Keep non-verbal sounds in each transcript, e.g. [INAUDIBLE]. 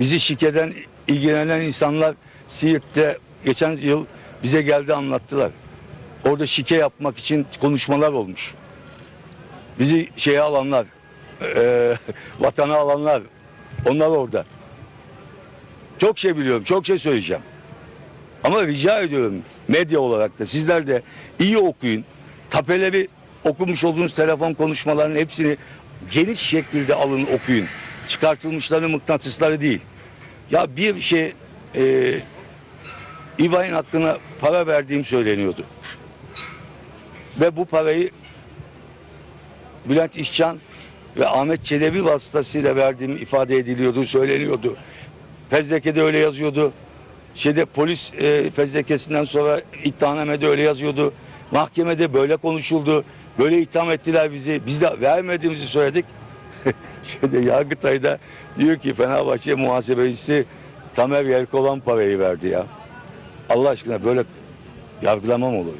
Bizi şikeden ilgilenen insanlar Siirt'te geçen yıl bize geldi anlattılar. Orada şike yapmak için konuşmalar olmuş. Bizi şeye alanlar, eee [LAUGHS] vatana alanlar, onlar orada. Çok şey biliyorum, çok şey söyleyeceğim. Ama rica ediyorum medya olarak da sizler de iyi okuyun. Tapeleri okumuş olduğunuz telefon konuşmalarının hepsini geniş şekilde alın okuyun. Çıkartılmışları mıknatısları değil. Ya bir şey e, İbrahim hakkına para verdiğim söyleniyordu. Ve bu parayı Bülent İşcan ve Ahmet Çelebi vasıtasıyla verdiğim ifade ediliyordu, söyleniyordu. Fezleke'de öyle yazıyordu. Şeyde polis e, fezlekesinden sonra iddianamede öyle yazıyordu. Mahkemede böyle konuşuldu. Böyle itham ettiler bizi. Biz de vermediğimizi söyledik. [LAUGHS] Şeyde Yargıtay'da diyor ki Fenerbahçe muhasebecisi Tamer Yelkovan parayı verdi ya. Allah aşkına böyle yargılama mı olur?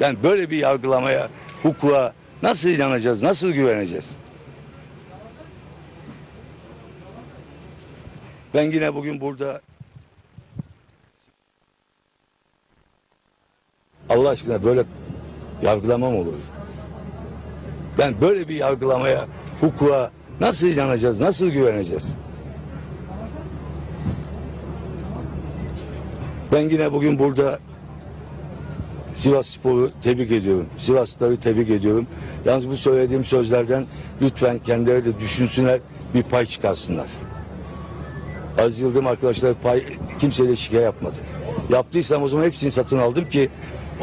Yani böyle bir yargılamaya, hukuka nasıl inanacağız, nasıl güveneceğiz? Ben yine bugün burada Allah aşkına böyle yargılama mı olur? Yani böyle bir yargılamaya, hukuka nasıl inanacağız, nasıl güveneceğiz? Ben yine bugün burada Sivas Spor'u tebrik ediyorum. Sivaslıları tebrik ediyorum. Yalnız bu söylediğim sözlerden lütfen kendileri de düşünsünler, bir pay çıkarsınlar. Aziz Yıldırım arkadaşlar pay kimseyle şikayet yapmadı. Yaptıysam o zaman hepsini satın aldım ki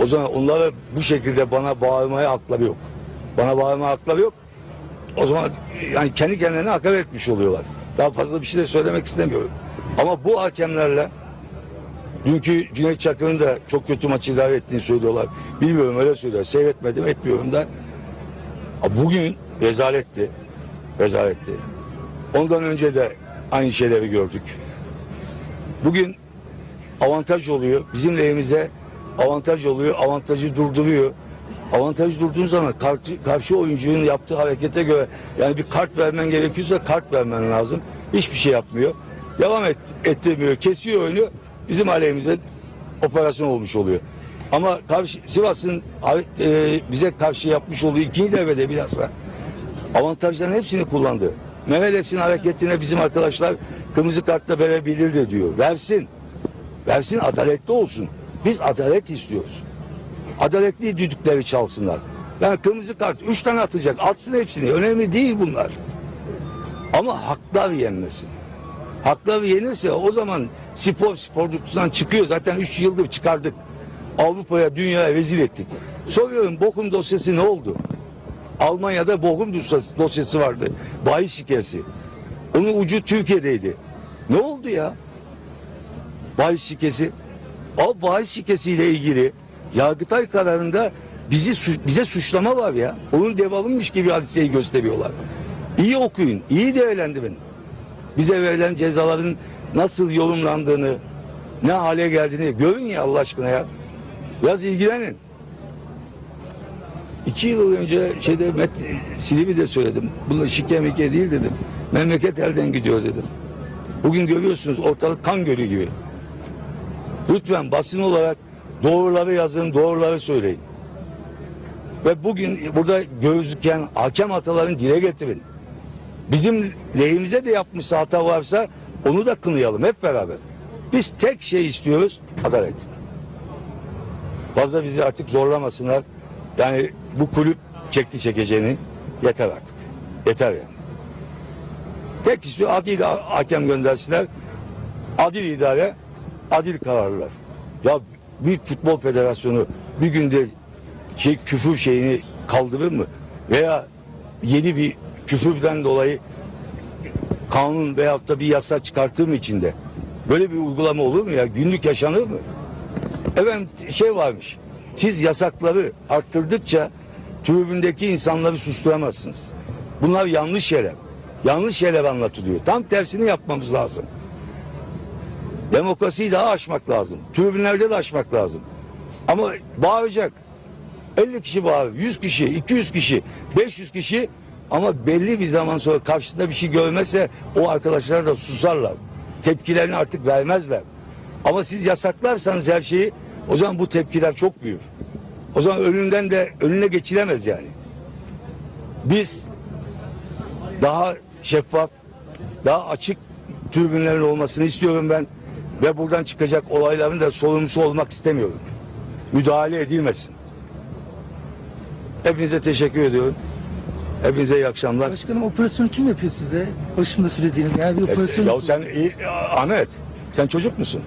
o zaman onlara bu şekilde bana bağırmaya hakları yok. Bana bağırmaya hakları yok. O zaman yani kendi kendilerine hakaret etmiş oluyorlar. Daha fazla bir şey de söylemek istemiyorum. Ama bu hakemlerle dünkü Cüneyt Çakır'ın da çok kötü maç idare ettiğini söylüyorlar. Bilmiyorum öyle söylüyorlar. Seyretmedim etmiyorum da. Bugün rezaletti. Rezaletti. Ondan önce de aynı şeyleri gördük. Bugün avantaj oluyor. Bizim lehimize avantaj oluyor. Avantajı durduruyor. Avantaj durduğun zaman karşı, karşı oyuncunun yaptığı harekete göre yani bir kart vermen gerekiyorsa kart vermen lazım. Hiçbir şey yapmıyor. Devam et, ettirmiyor. Kesiyor oyunu. Bizim aleyhimize operasyon olmuş oluyor. Ama karşı, Sivas'ın e, bize karşı yapmış olduğu ikinci devrede bilhassa avantajların hepsini kullandı. Mehmet Esin hareketine bizim arkadaşlar kırmızı kartla verebilirdi diyor. Versin. Versin adaletli olsun. Biz adalet istiyoruz. Adaletli düdükleri çalsınlar. Yani kırmızı kart üç tane atacak. Atsın hepsini. Önemli değil bunlar. Ama haklar yenmesin. Haklar yenirse o zaman spor sporculuktan çıkıyor. Zaten üç yıldır çıkardık. Avrupa'ya, dünyaya rezil ettik. Soruyorum Bochum dosyası ne oldu? Almanya'da Bochum dosyası, vardı. Bahis şikesi. Onun ucu Türkiye'deydi. Ne oldu ya? Bahis şikesi. O bahis şikesiyle ilgili Yargıtay kararında bizi bize suçlama var ya. Onun devamıymış gibi hadiseyi gösteriyorlar. İyi okuyun, iyi değerlendirin. Bize verilen cezaların nasıl yorumlandığını, ne hale geldiğini görün ya Allah aşkına ya. Biraz ilgilenin. İki yıl önce şeyde Met Silivri'de söyledim. Bunu şike mike değil dedim. Memleket elden gidiyor dedim. Bugün görüyorsunuz ortalık kan gölü gibi. Lütfen basın olarak doğruları yazın, doğruları söyleyin. Ve bugün burada gözüken hakem hatalarını dile getirin. Bizim lehimize de yapmışsa hata varsa onu da kınayalım hep beraber. Biz tek şey istiyoruz, adalet. Fazla bizi artık zorlamasınlar. Yani bu kulüp çekti çekeceğini yeter artık. Yeter yani. Tek istiyor adil ha- hakem göndersinler. Adil idare, adil kararlar. Ya bir futbol federasyonu bir günde şey küfür şeyini kaldırır mı? Veya yeni bir küfürden dolayı kanun veyahut da bir yasa çıkartır mı içinde? Böyle bir uygulama olur mu ya? Günlük yaşanır mı? Efendim şey varmış. Siz yasakları arttırdıkça tribündeki insanları susturamazsınız. Bunlar yanlış şeyler. Yanlış şeyler anlatılıyor. Tam tersini yapmamız lazım. Demokrasiyi daha aşmak lazım. Tribünlerde de aşmak lazım. Ama bağıracak. 50 kişi bağırır, 100 kişi, 200 kişi, 500 kişi Ama belli bir zaman sonra karşısında bir şey görmezse o arkadaşlar da susarlar. Tepkilerini artık vermezler. Ama siz yasaklarsanız her şeyi o zaman bu tepkiler çok büyür. O zaman önünden de önüne geçilemez yani. Biz daha şeffaf, daha açık tribünlerin olmasını istiyorum ben ve buradan çıkacak olayların da sorumlusu olmak istemiyorum. Müdahale edilmesin. Hepinize teşekkür ediyorum. Hepinize iyi akşamlar. Başkanım operasyonu kim yapıyor size? Başında söylediğiniz yani bir operasyon. Ya sen iyi- Ahmet sen çocuk musun?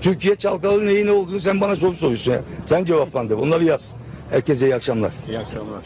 Türkiye çalkalı neyin ne olduğunu sen bana soru soruyorsun ya. Sen cevaplandır. Bunları yaz. Herkese iyi akşamlar. İyi akşamlar.